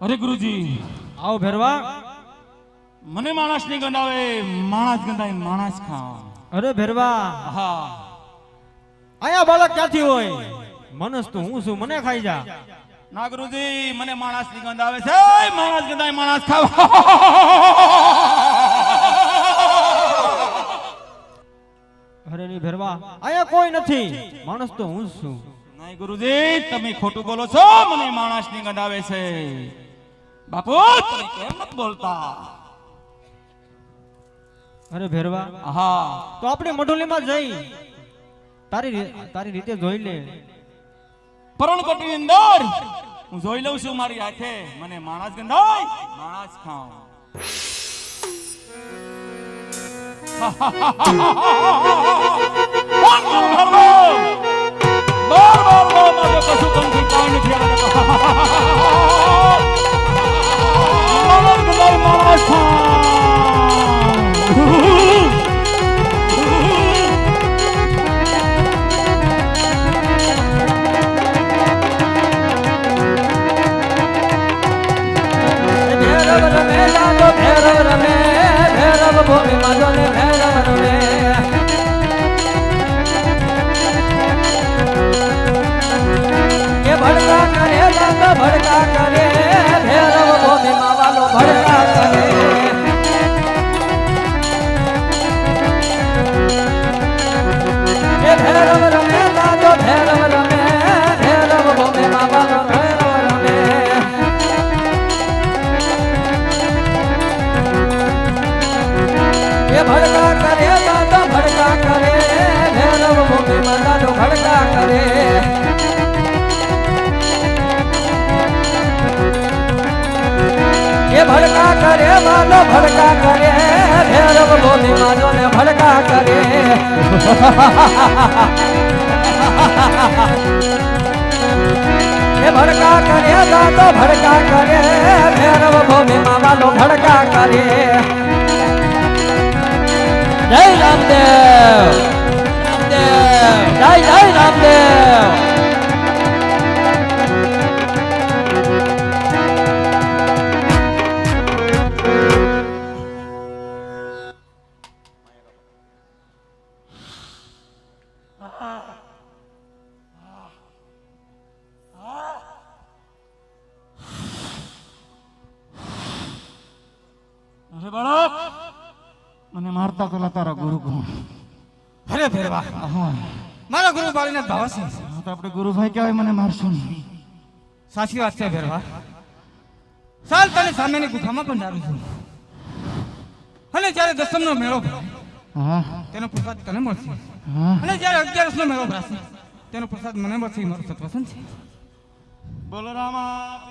અરે ગુરુજી. આવો ભેરવા. મને માણસની ગંડાવે માણસ ગંડાય માણસ ખા અરે ભેરવા. હા. આયા બાળક ક્યાંથી હોય? મનસ તો હું છું મને ખાઈ જા. ના ગુરુજી મને માણસની ગંધ આવે છે. માણસ ગંધાય માણસ ખાવ. અરે ની ભેરવા અહીંયા કોઈ નથી. માણસ તો હું છું. નહીં ગુરુજી તમે ખોટું બોલો છો મને માણસની ગંધ આવે છે. બાપુ તમે કેમ નથી બોલતા? અરે ભેરવા હા. તો આપણે મઢોલીમાં જઈ. તારી તારી રીતે જોઈ લે. પરણકોટી ની અંદર હું જોઈ લઉં છું મારી હાથે મને માણસ ગંધાય માણસ ખાવ બાર બાર બાર બાર મારે કશું કંઈ કાંઈ નથી આવડતું. માણસ ગંધાય ભડકા કરે, દાદા ભડકા કરે, ભૈરવ ભૂમિ દાદો ભડકા કરે. એ ભડકા કરે, માનો ભડકા કરે, ભૈરવ ભૂમિ માનો ને ભડકા કરે. એ ભડકા કરે, દાદો ભડકા કરે, ભૈરવ ભૂમિ માલો ભડકા કરે. đây làm đều. મારતા પેલા તારા ગુરુ કોણ અરે ભેરવા મારા ગુરુ બાળીને ભાવ છે. હા તો આપણે ગુરુભાઈ કહેવાય મને મારશો નહીં. સાચી વાત છે ભેરવા ચાલ તને સામેની ગુફામાં પણ જાણું છું. અને જ્યારે દસમનો મેળો હા. તેનો પ્રસાદ તને મળશે. હા. અને જ્યારે અગિયારસનો મેળો ભરાશે તેનો પ્રસાદ મને મળશે મારો સત્વસન છે. બોલો રામા.